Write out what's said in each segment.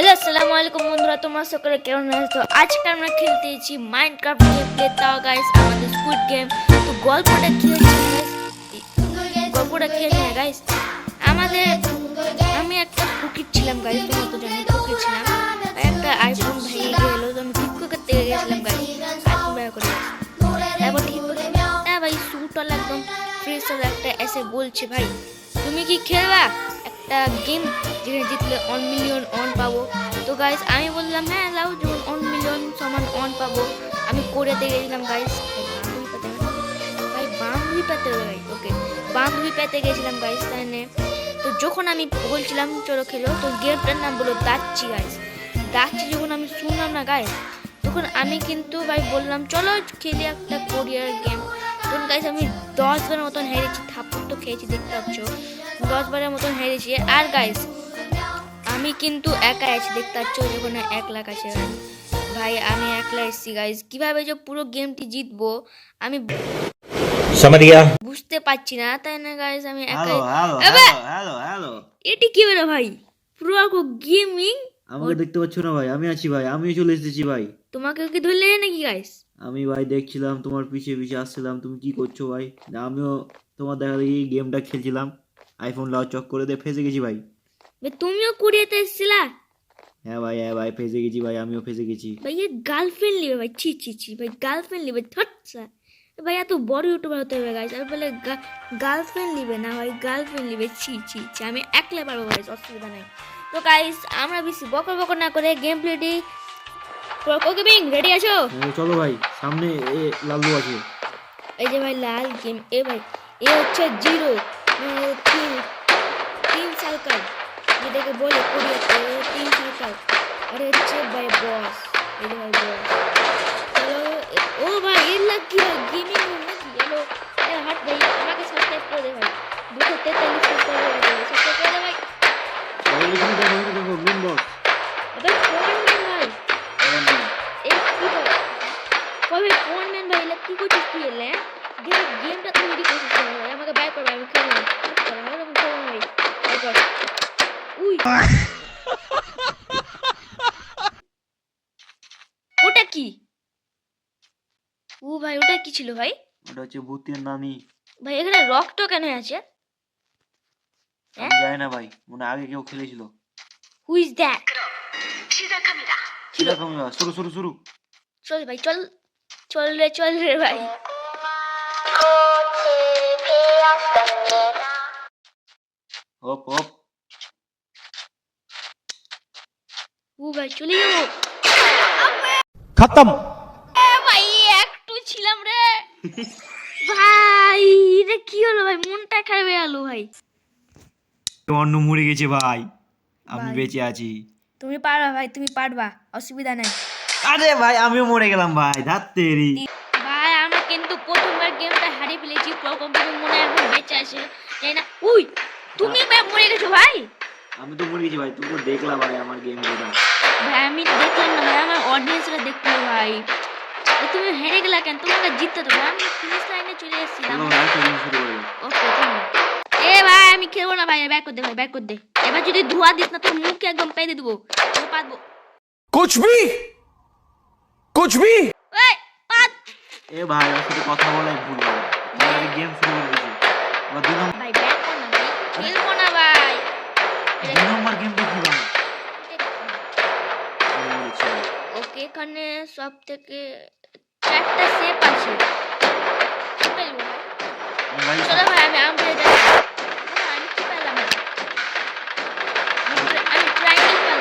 Hello আসসালামু আলাইকুম বন্ধুরা, তোমরা সকলে কেমন আছো? আজকে আমরা খেলতেছি মাইনক্রাফট গেম প্লে তাও গাইস আমাদের স্কুইড গেম তো গল্পটা কি guys? গল্পটা কি হচ্ছে গাইস আমাদের, আমি একটা কুকির ছিলাম গাইস তোমার তো জানি কুকির ছিলাম। একটা আইফোন ভেঙে গেল তো আমি ঠিক করতে গেছিলাম গাইস আইফোন ব্যবহার করে। তারপর ঠিক করে হ্যাঁ ভাই স্যুটওয়ালা একদম ফ্রেশ একটা এসে বলছে, ভাই। তুমি কি খেলবা? একটা গেম যেখানে জিতলে অন মিলিয়ন অন পাবো। তো গাইস আমি বললাম হ্যাঁ লাউ যখন অন মিলিয়ন সমান অন পাবো। আমি কোরিয়াতে গেছিলাম গাইস ভাই বান্ধবী পেতে ওকে বান্ধবী পেতে গেছিলাম গাইস তাহলে তো যখন আমি বলছিলাম, চলো খেলো, তো গেমটার নাম বলো দাচ্ছি গাইস দাচ্ছি যখন আমি শুনলাম না গাইস তখন আমি কিন্তু, ভাই, বললাম, চলো, খেলি একটা কোরিয়ার গেম তখন গাইস আমি দশ বারের মতন হেরেছি, থাপ্পড় তো খেয়েছি, দেখতে পাচ্ছ। দশবারের মতন হেরেছি আর গাইস আমি কিন্তু একা আছি দেখতে পাচ্ছ ওখানে এক লাখ আছে। ভাই আমি একলা এসেছি গাইস কীভাবে যে পুরো গেমটি জিতবো আমি বুঝতে পারছি না তাই না গাইস আমি এটি কি বেরো ভাই? পুরো গেমিং আমাকে দেখতে পাচ্ছ না ভাই? আমি আছি ভাই। আমিও চলে এসেছি ভাই। তোমাকে কি ধরলে নাকি গাইস আমি ভাই দেখছিলাম তোমার পিছে পিছে আসছিলাম। তুমি কি করছ ভাই? আমিও তোমার দেখা দেখি গেমটা খেলছিলাম। আইফোন লাও চক করে দে ফেসে গেছি ভাই। ভাই তুমিও কোরিয়াতে এসেছিলা? হ্যাঁ ভাই হ্যাঁ ভাই ফেসে গেছি ভাই আমিও ফেসে গেছি। ভাই এ গার্লফ্রেন্ড নিবে ভাই ছি ছি ছি ভাই গার্লফ্রেন্ড নিবে থটসা ভাই এত বড় ইউটিউবার হতে হবে গাইস আমি বলে গার্লফ্রেন্ড নিবে না ভাই গার্লফ্রেন্ড নিবে ছি ছি ছি আমি একলা পারব গাইস অসুবিধা নেই। তো গাইস আমরা বেশি বকর বকর না করে গেম প্লেটি ওকে বিং রেডি আছো? চলো ভাই সামনে এ লালু আছে। এই যে ভাই লাল গেম এ ভাই এ হচ্ছে জিরো তিন তিন সার্কাল যেটাকে বলে কোরিয়াতে এ তিন সার্কাল আর এ হচ্ছে ভাই বস এই যে ভাই বস চলো এ- ও ভাই এর লাগ কি ভাই গেমিং নাকি এলো এ হাট কি? ও ভাই ওটা কি ছিল ভাই? ওটা হচ্ছে ভূতের নানি। ভাই এখানে রক্ত কেন আছে? আমি জানি না ভাই মনে আগে কেউ খেলেছিল। হু ইজ দ্যাট কীরকম শুরু শুরু শুরু চল ভাই চল চল রে চল রে ভাই। Hop hop. ও ভাই চলে যাব। খতম। ভাই একটু ছিলাম রে। ভাই রে কি হলো ভাই? মনটা খাইবে আলো গেল ভাই। অন্য মরে গেছে ভাই। আমি বেঁচে আছি। তুমি পারবা ভাই তুমি পারবা। অসুবিধা নাই। আরে ভাই আমিও মরে গেলাম ভাই ধাত তেরি। ভাই আমরা কিন্তু প্রথমবার গেমটা হারিয়ে ফেলেছি প্রথম প্রথম মনে এখন বেঁচে আছে তাই না। উই তুমি ভাই মরে গেছো ভাই? আমি তো মরে গেছি ভাই তুমি তো দেখলা ভাই আমার গেম ভাই আমি দেখলাম না ভাই আমার অডিয়েন্সরা দেখল ভাই তুমি হেরে গেলা কেন তোমাকে জিততে তো ভাই আমি ফিনিশ লাইনে চলে এসেছিলাম ওকে এ ভাই আমি খেলব না ভাই ব্যাক করে দে ভাই ব্যাক করে দে এবার যদি ধোয়া দিস না তোর মুখে একদম পেয়ে দেবো পাতবো কুছ ভি কুছ ভি ওই পাত এ ভাই ওর সাথে কথা বলাই ভুল গেম শুরু করে দিয়েছি ভাই ব্যাক কর ভাই খেলব না সব থেকে চারটা শেপ আছে। ভাই? চলো ভাই আমি আম পেয়ে যাচ্ছি আমি কি পেলাম? আমি ট্রা- পেলাম।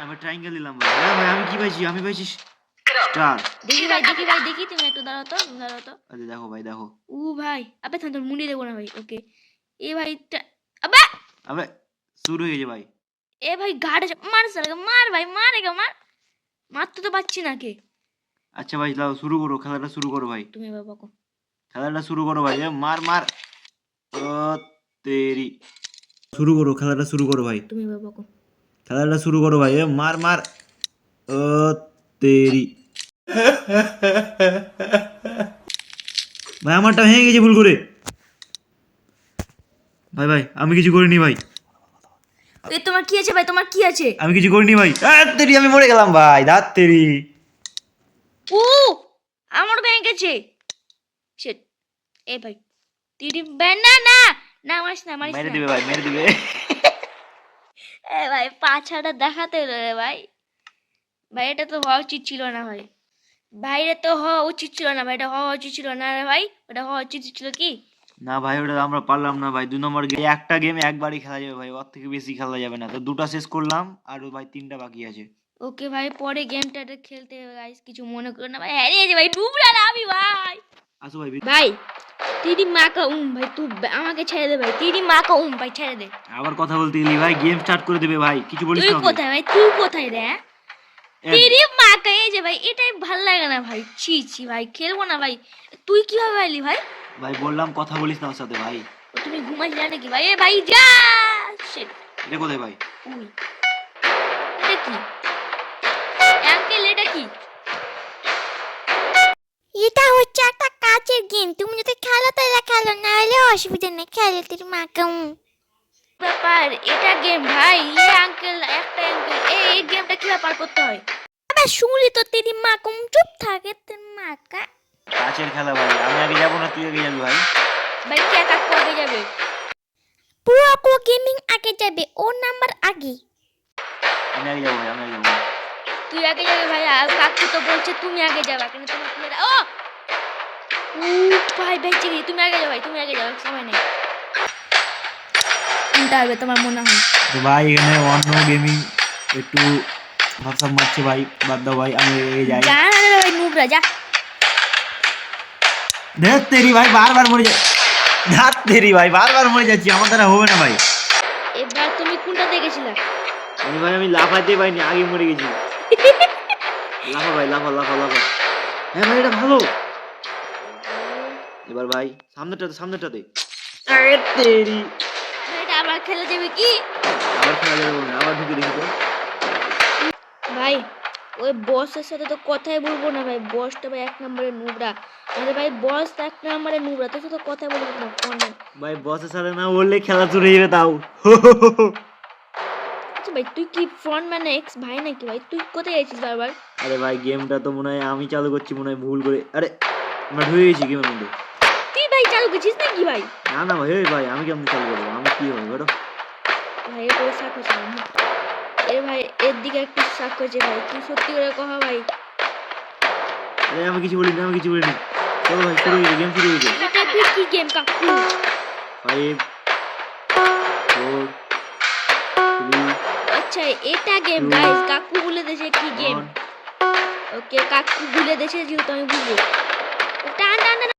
আমি ট্রায়াঙ্গেল নিলাম ভাই। ভাই আমি কি পাইছি? আমি পাইছি স্টার দেখি ভাই দেখি ভাই দেখি তুমি একটু দাঁড়াও তো দাঁড়াও তো। আরে দেখো ভাই দেখো। ও ভাই আবে থাম তোর মুন্ডি দেবো না ভাই ওকে। এ ভাই আবে! আবে শুরু হয়ে গেছে ভাই। এ ভাই ঘাট মার সালকে মার ভাই মার মার। মারতে তো পাচ্ছি না কে আচ্ছা ভাই দাও শুরু করো খেলাটা শুরু করো ভাই। তুমি বাবা কো খেলাটা শুরু করো ভাই মার মার। ও তেরি। শুরু করো খেলাটা শুরু করো ভাই। তুমি বাবা কো খেলাটা শুরু করো ভাই মার মার। ও তেরি। ভাই আমারটা ভেঙে গেছে ভুল করে। ভাই ভাই আমি কিছু করিনি ভাই। এ তোমার কি আছে ভাই? তোমার কি আছে? আমি কিছু করিনি ভাই। তেরি আমি মরে গেলাম ভাই দাঁত তেরি ও আমার Shit. এ ভাই তিরি না না না মারিস না মারিস মেরে দিবে ভাই মেরে দিবে। এ ভাই পাছাটা দেখাতে হলো রে ভাই। ভাই এটা তো হওয়া উচিত ছিল না ভাই। ভাইরে তো হওয়া উচিত ছিল না ভাই এটা হওয়া উচিত ছিল না রে ভাই। ওটা হওয়া উচিত ছিল কি? না ভাই ওটা আমরা পারলাম না ভাই। দু নম্বর গেম একটা গেম একবারই খেলা যাবে ভাই ওর থেকে বেশি খেলা যাবে না। তো দুটো শেষ করলাম আর ভাই তিনটা বাকি আছে। ওকে ভাই পরে গেমটা খেলতে হবে গাইস কিছু মনে করো না ভাই। হারিয়ে যে ভাই ডুবরা না আমি ভাই। আসো ভাই ভাই তিরি মা কা উম ভাই তুই আমাকে ছেড়ে দে ভাই তিরি মা কা উম ভাই ছেড়ে দে। আবার কথা বলতে গেলি ভাই গেম স্টার্ট করে দেবে ভাই কিছু বলিস তুই না আমাকে। কোথায় ভাই তুই কোথায় রে হ্যাঁ? তিরি মা কা এই যে ভাই এটাই ভালো লাগে না ভাই। ছি ছি ভাই খেলব না ভাই। তুই কীভাবে আইলি ভাই? ভাই বললাম কথা বলিস না ওর সাথে ভাই। তুমি ঘুমাইলি নাকি ভাই? এ ভাই যা! Shit, এটা কোথায় ভাই? উই। এটা কি? আঙ্কেল এটা কি? এটা হচ্ছে একটা কাচের গেম। তুমি যদি খেলো তাহলে খেলো না হলে অসুবিধা নেই খেলে তোর মা কেমন ব্যাপার? এটা গেম ভাই এ আঙ্কেল একটা আঙ্কেল এই গেমটা কীভাবে পার করতে হয়? আবার শুনলি তো তেরি মা কম চুপ থাকে তোর মা কা কাছের খেলা ভাই আমি আগে যাব না তুই আগে যাবি ভাই। ভাই কে কাকু আগে যাবে? পুরো কো গেমিং আগে যাবে ওর নাম্বার আগে। আমি আগে যাব আমি আগে যাব। তুই আগে যাবে ভাই আর কাকু তো বলছে তুমি আগে যাবা কেন তোমার প্লেয়ার ও! উ ভাই বেঁচে গেছি। তুমি আগে যাও ভাই তুমি আগে যাও সময় নেই। কোনটা হবে তোমার মনে হয়। তো ভাই এখানে অন্য গেমিং একটু ভাবসাব মারছে ভাই বাদ দাও ভাই আমি এগিয়ে যাই। যা না ভাই নুবরা যা। দেখ তেরি ভাই বারবার মরে যায়। ধাত তেরি ভাই বারবার মরে যাচ্ছি আমার দ্বারা হবে না ভাই। এবার তুমি কোনটা দেখেছিলা আমি ভাই আমি লাফাতে পাইনি আগে মরে গেছি। লাফা ভাই লাফা লাফা লাফা। হ্যাঁ ভাই এটা ভালো। এবার ভাই সামনেটাতে সামনেটাতে তেরি। এটা আবার খেলা যাবে কি? আবার খেলা যাবে আবার ঢুকে দেখি তো। ভাই ওই বসের সাথে তো কথাই বলব না ভাই। বসটা ভাই এক নম্বরে নুবরা। আরে ভাই বস এক নম্বরে নুবরা। তোর সাথে কথা বলব না ফোনে ভাই বসের সাথে না বললে খেলা চলে যাবে তাও আচ্ছা ভাই তুই কি ফ্রন্ট মানে এক্স ভাই নাকি ভাই? তুই কোথায় গেছিস বারবার? আরে ভাই গেমটা তো মনে হয় আমি চালু করছি মনে হয় ভুল করে। আরে আমরা ঢুকে গেছি গেমের মধ্যে। তুই ভাই চালু গেছিস নাকি ভাই? না না ভাই ওই ভাই আমি কেমন চালু করব? আমি কি হবে বলো ভাই এর না এর ভাই এর দিকে একটু শাক হচ্ছে ভাই তুই সত্যি করে কহা ভাই আরে আমি কিছু বলিনি আমি কিছু বলিনি চলো ভাই শুরু হয়ে গেম শুরু হয়ে গেছে এটা তুই কি গেম কাকু ফাইভ ফোর আচ্ছা এটা গেম. গাইস কাকু বলে দেছে কি গেম ওকে কাকু বলে দেছে যেহেতু আমি বুঝব টান টান টান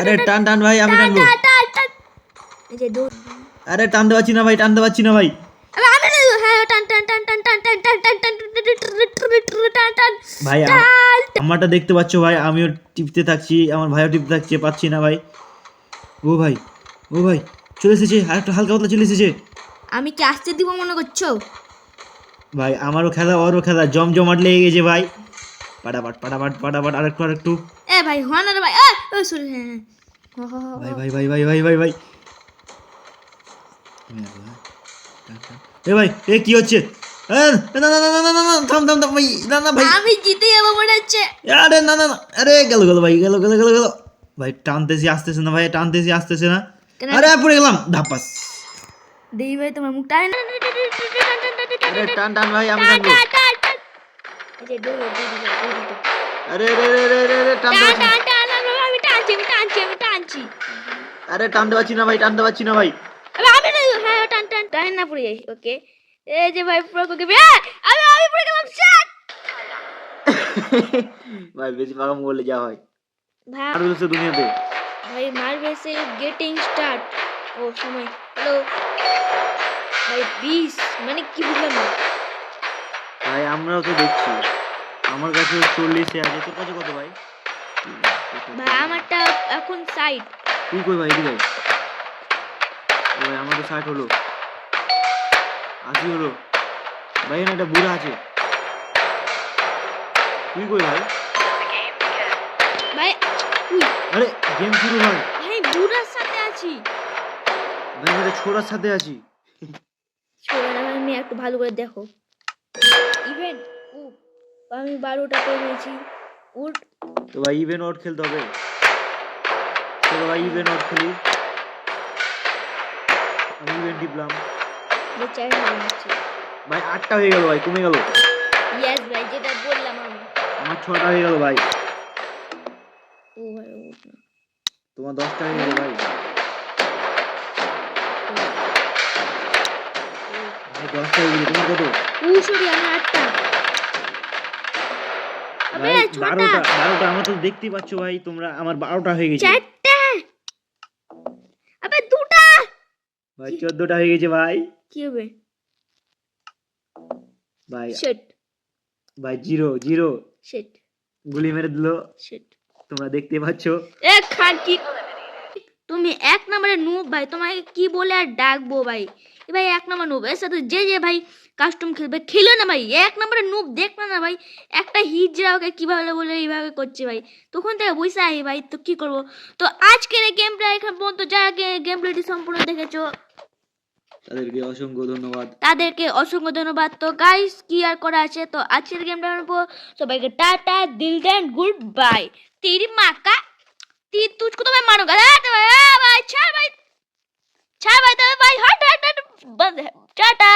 আরে টান টান ভাই আমি টানবো আরে টানতে পারছি না ভাই টানতে পারছি না ভাই আরে আমি হ্যাঁ টান টান ভাই আমারটা দেখতে পাচ্ছ ভাই আমিও টিপতে থাকছি আমার ভাইও টিপতে থাকছে পাচ্ছি না ভাই। ও ভাই ও ভাই চলে এসেছে আরেকটা হালকা পাতলা চলে এসেছে। আমি কি আসতে দিব মনে করছ? ভাই আমারও খেলা ওরও খেলা জমজমাট লেগে গেছে ভাই। পাটাপাট পাটাপাট পাটাপাট আরেকটু আরেকটু। এ ভাই হন আরে ভাই ও সরি হ্যাঁ, হ্যাঁ। ভাই ভাই ভাই ভাই ভাই ভাই ভাই। এ ভাই এ কি হচ্ছে? না না না না না না না থাম থাম থাম ভাই না না ভাই। আমি জিতে যাব মনে হচ্ছে। আরে না না না আরে গেল গেল ভাই গেল গেল গেল গেল। ভাই টানতেছি আসতেছে না ভাই টানতেছি আসতেছে না। কেন? আরে পড়ে গেলাম ধাপাস দেই ভাই তোমার মুখটা আরে টান টান ভাই আমি আরে রে রে রে রে রে টানতে টান পারছি না। টান টান আমি আমি টানছি আমি টানছি আমি টানছি। আরে টানতে পারছি না ভাই টানতে পারছি না ভাই। আমি হ্যাঁ টান টান টান না পড়ে যাই ওকে। এই যে ভাই পুরো কোকে আমি আমি পড়ে গেলাম শাট ভাই বেশি পাকাম করলে যা হয়। ভাই আর হচ্ছে দুনিয়াতে। ভাই মার্ভেলস এর গেটিং স্টার্ট ও সময়। হ্যালো ভাই বিশ মানে কি বুঝলাম না ভাই আমরাও তো দেখছি। আমার কাছে চল্লিশে আছে। তোর কাছে কত ভাই? ভাই আমারটা এখন সাইড তুই কই ভাই এদিকে ভাই আমার তো হলো। আশি হলো ভাই এখানে একটা বুড়া আছে। তুই কই ভাই? ভাই উই। আরে গেম শুরু হয়। ভাই বুড়ার সাথে আছি। ভাই একটা ছোড়ার সাথে আছি। আমি একটু ভালো করে দেখো। ইভেন ও আমি বারোটা পেয়েছি উল্ট তো ভাই ইভেন আউট খেলতে হবে। চলো ভাই ইভেন আউট খেলি। আমি ইভেন টিপলাম। ভাই আটটা হয়ে গেল ভাই কমে গেল। ইয়েস ভাই যেটা বললাম আমি। আমার ছটা হয়ে গেল ভাই। ও ভাই তোমার দশটা হয়ে গেল ভাই। দশটা হয়ে গেল তোমার কত? ও সরি আমার আটটা। আবে ভাই ছটা। বারোটা বারোটা আমার তো দেখতেই পাচ্ছ ভাই তোমরা আমার বারোটা হয়ে গেছে। চারটা। আবে দুটা। ভাই চোদ্দটা হয়ে গেছে ভাই। কি হবে? ভাই শেট ভাই জিরো জিরো। শেট গুলি মেরে দিল। শেট তোমরা দেখতে পাচ্ছ। এ খান কি? তুমি এক নম্বরে নুব ভাই। তোমাকে কি বলে আর ডাকবো ভাই? এ ভাই এক নম্বর নুব এর সাথে যে যে ভাই কাস্টম খেলবে খেলো না ভাই। এক নম্বরে নুব দেখ না ভাই। একটা হিজরা ওকে কীভাবে বলে এইভাবে করছে ভাই। তখন থেকে বুঝতে আই ভাই। তো কি করব? তো আজকের এই গেম প্লে এখান পর্যন্ত। যারা গেম প্লেটি সম্পূর্ণ দেখেছ তাদেরকে অসংখ্য ধন্যবাদ তাদেরকে অসংখ্য ধন্যবাদ তো গাইস কি আর করা আছে তো আজকের গেমটা সবাইকে টাটা দিল দেন গুড বাই तेरी माँ का ती तुझको तो मैं मारूंगा आ, तो भाई आ, भाई छोड़ भाई छोड़ भाई तो भाई हट हट हट बंद है टाटा